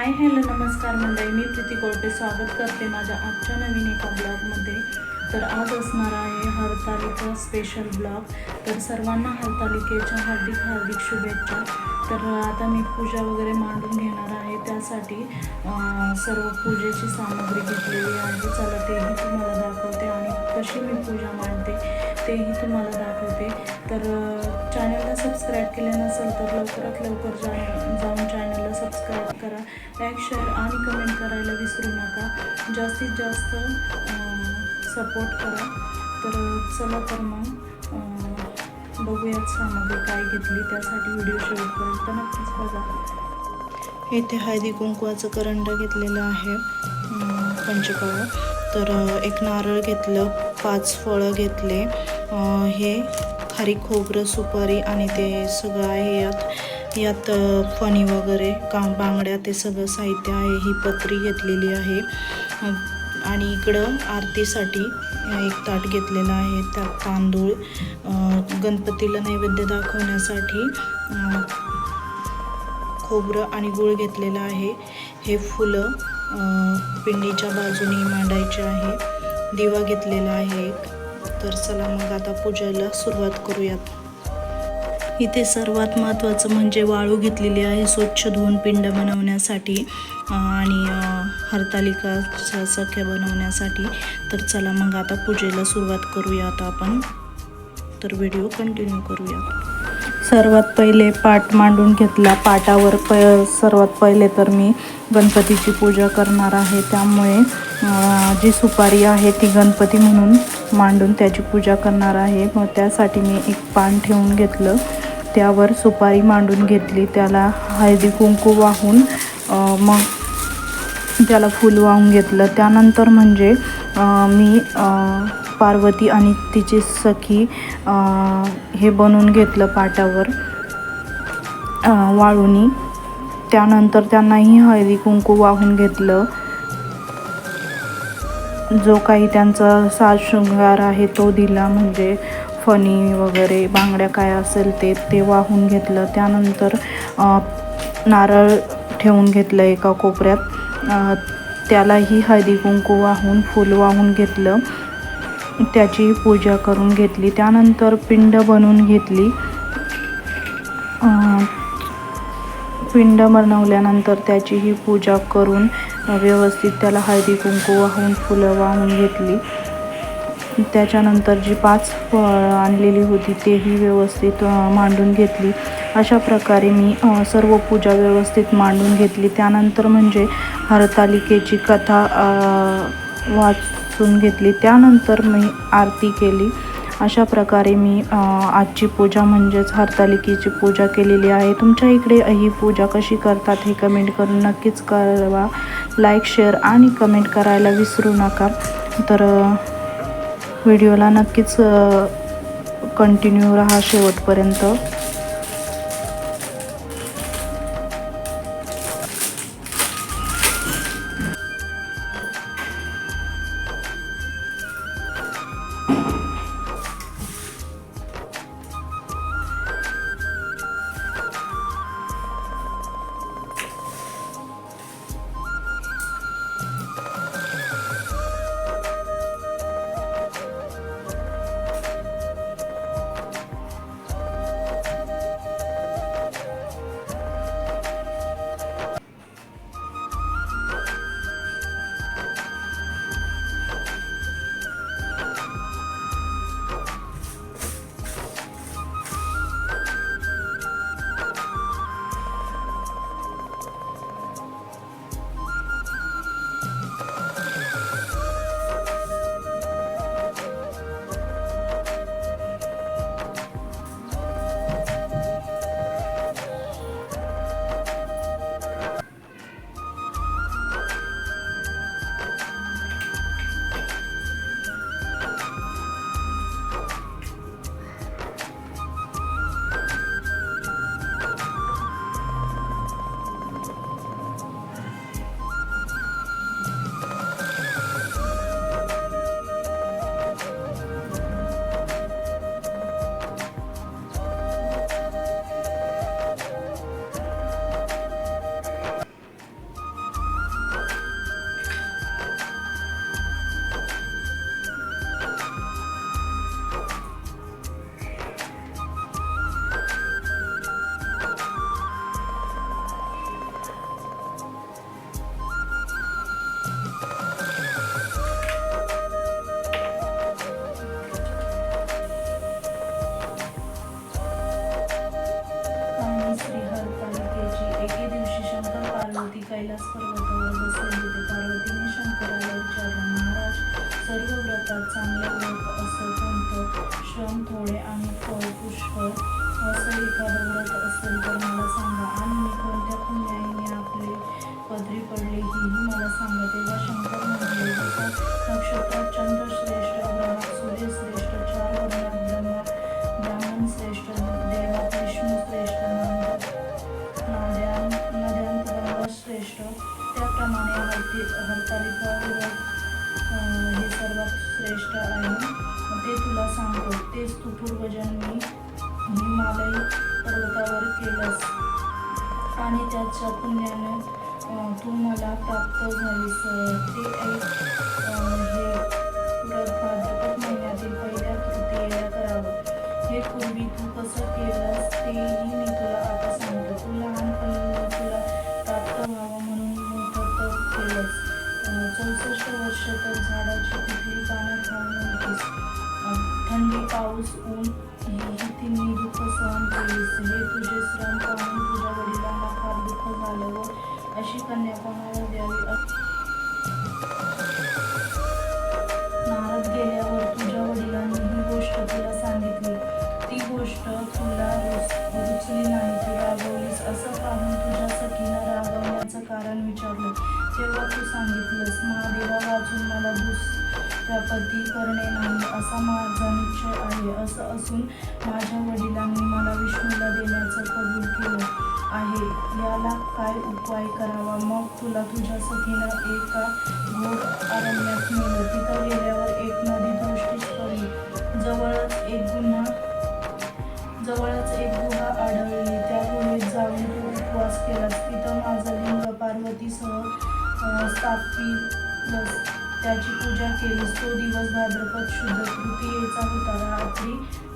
Hi hello नमस्कार मंडळी. मी प्रीती कोळपे. स्वागत करते माझ्या आजच्या नवीन एका ब्लॉगमध्ये. तर आज असणार आहे हरतालिका स्पेशल ब्लॉग तर सर्वांना हरतालिकेच्या हार्दिक हार्दिक शुभेच्छा. तर आता मी पूजा वगैरे मांडून घेणार आहे. त्यासाठी सर्व पूजेची सामग्री घेतलेली आहे. चला तेही तुम्हाला दाखवते आणि कशी मी पूजा मांडते तेही तुम्हाला दाखवते. तर चॅनलला सबस्क्राईब केले नसेल तर लवकरात लवकर जा जाऊन चॅनलला सबस्क्राईब करा. लाईक शेअर आणि कमेंट करायला विसरू नका. जास्तीत जास्त सपोर्ट करा. तर चला तर मग बघूयात सामग्री काय घेतली. त्यासाठी व्हिडिओ शेवटपर्यंत नक्कीच बघा. इथे हळदी कुंकवाचं करंड घेतलेलं आहे अं, पंचकाळ तर एक नारळ घेतलं पाच फळं घेतले. हे खारी खोबरं सुपारी आणि ते सगळं आहे यात. यात फणी वगैरे का बांगड्या ते सगळं साहित्य आहे. ही पत्री घेतलेली आहे. आणि इकडं आरतीसाठी एक ताट घेतलेलं आहे. त्यात तांदूळ गणपतीला नैवेद्य दाखवण्यासाठी खोबरं आणि गूळ घेतलेलं आहे. हे फुलं पिंडीच्या बाजूने मांडायचे आहे. दिवा घेतलेला आहे एक. तर चला मग आता पूजेला सुरुवात करूयात. इथे सर्वात महत्त्वाचं म्हणजे वाळू घेतलेली आहे स्वच्छ धुवून पिंड बनवण्यासाठी आणि हरतालिकाचा हरतालिकाच्या सख्या बनवण्यासाठी. तर चला मग आता पूजेला सुरुवात करूया. आता आपण तर व्हिडिओ कंटिन्यू करूया. सर्वात पहिले पाट मांडून घेतला. पाटावर प सर्वात पहिले तर मी गणपतीची पूजा करणार आहे. त्यामुळे जी सुपारी आहे ती गणपती म्हणून मांडून त्याची पूजा करणार आहे. मग त्यासाठी मी एक पान ठेवून घेतलं. त्यावर सुपारी मांडून घेतली. त्याला हळदी कुंकू वाहून मग त्याला फूल वाहून घेतलं. त्यानंतर म्हणजे मी पार्वती आणि तिची सखी हे बनवून घेतलं पाटावर वाळूनी. त्यानंतर त्यांनाही हळदी कुंकू वाहून घेतलं. जो काही त्यांचा साज शृंगार आहे तो दिला म्हणजे फणी वगैरे बांगड्या काय असेल ते ते वाहून घेतलं. त्यानंतर नारळ ठेवून घेतलं एका कोपऱ्यात. त्यालाही हळदी कुंकू वाहून फूल वाहून घेतलं. त्याची पूजा करून घेतली. त्यानंतर पिंड बनवून घेतली. पिंड बनवल्यानंतर त्याचीही पूजा करून व्यवस्थित त्याला हळदी कुंकू वाहून फुलं वाहून घेतली. त्याच्यानंतर जी पाच फळं आणलेली होती तेही व्यवस्थित मांडून घेतली. अशा प्रकारे मी सर्व पूजा व्यवस्थित मांडून घेतली. त्यानंतर म्हणजे हरतालिकेची कथा वाचून घेतली. त्यानंतर मी आरती केली. अशा प्रकारे मी आजची पूजा म्हणजेच हरतालिकेची पूजा केलेली आहे. तुमच्या इकडे ही पूजा कशी करतात हे कमेंट करून नक्कीच कळवा. लाईक शेअर आणि कमेंट करायला विसरू नका. तर व्हिडिओला नक्कीच कंटिन्यू राहा शेवटपर्यंत. कैलास विहार पालिकेची एके दिवशी शंकर पार्वती कैलास पर्वतावर बसले होते पार्वतीने शंकराला विचारले महाराज सर्व व्रतात चांगले व्रत असं कोणतं श्रम थोडे आणि फळ पुष्कळ असं एखादं व्रत असेल तर मला सांगा. आणि मी कोणत्या पुण्याईने आपले पदरी पडले हेही मला सांगा. तेव्हा शंकर म्हणाले नक्षत्रात चंद्र गोष्ट त्याप्रमाणे हरती हरतालिका व्रत हे सर्वात श्रेष्ठ आहे. ते तुला सांगतो. तेच तू पूर्वजन्मी हिमालय पर्वतावर केलंस. आणि त्याच्या पुण्याने तू मला प्राप्त झालीस. ते एक वर्ष तर झाडाची कुठली पानं खाऊन नव्हतीस थंडी पाऊस ऊन ही तिन्ही दुःख सहन केलीस? हे तुझे श्रम पाहून तुझ्या वडिलांना फार दुःख झालं व अशी कन्या कोणाला द्यावी. असं असून माझ्या वडिलांनी मला विष्णूला देण्याचं कबूल केलं आहे. याला काय उपाय करावा? मग तुला तुझ्या सखीनं एका घोर अरण्यात नेलं. तिथं गेल्यावर एक नदी दृष्टीच पडली. जवळच एक गुन्हा जवळच एक गुहा आढळली. त्या गुहेत जाऊन तू उपवास केलास. तिथं माझं लिंग पार्वतीसह स्थापित त्याची पूजा केलीस तो दिवस भाद्रपद शुद्ध तृतीयेचा होता. रात्री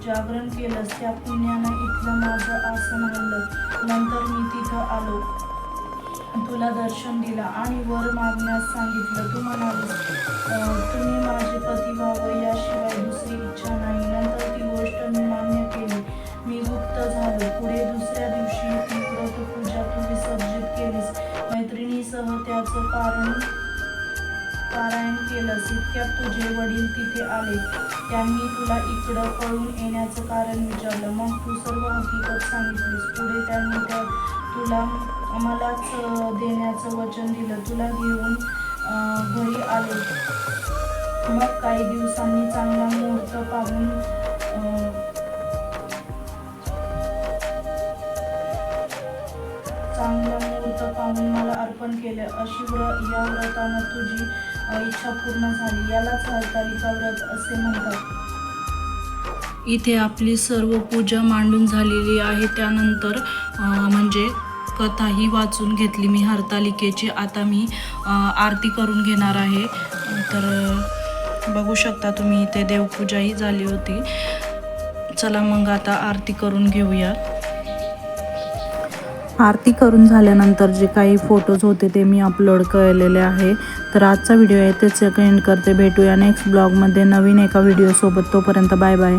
जागरण केलंस त्या पुण्यानं इथलं माझं आसन हल्लं नंतर मी तिथं आलो. तुला दर्शन दिलं आणि वर मागण्यास सांगितलं. तू म्हणालीस तुम्ही माझे पती व्हावं याशिवाय दुसरी इच्छा नाही. नंतर ती गोष्ट मी मान्य केली. मी गुप्त झालो. पुढे दुसऱ्या दिवशी ती व्रतपूजा तू विसर्जित केलीस. मैत्रिणीसह त्याचं कारण पारायण केलंस इतक्यात तुझे वडील तिथे आले. त्यांनी तुला इकडं पळून येण्याचं कारण विचारलं. मग तू सर्व हकीकत सांगितलीस. पुढे त्यांनी त्या तुला मलाच देण्याचं वचन दिलं. तुला घेऊन घरी आले. मग काही दिवसांनी चांगला मुहूर्त पाहून अं, चांगला मुहूर्त पाहून मला अर्पण केलं. अशी व्र या व्रतानं तुझी इच्छा पूर्ण झाली यालाच हरतालिका व्रत असे म्हणतात. इथे आपली सर्व पूजा मांडून झालेली आहे. त्यानंतर म्हणजे कथाही वाचून घेतली मी हरतालिकेची. आता मी आरती करून घेणार आहे. तर बघू शकता तुम्ही इथे देवपूजाही झाली होती. चला मग आता आरती करून घेऊया आरती करून झाल्यानंतर जे काही फोटोज होते ते मी अपलोड केलेले आहे. तर आजचा व्हिडिओ आहे तेच एंड करते. भेटूया नेक्स्ट ब्लॉगमध्ये नवीन एका व्हिडिओसोबत तोपर्यंत बाय बाय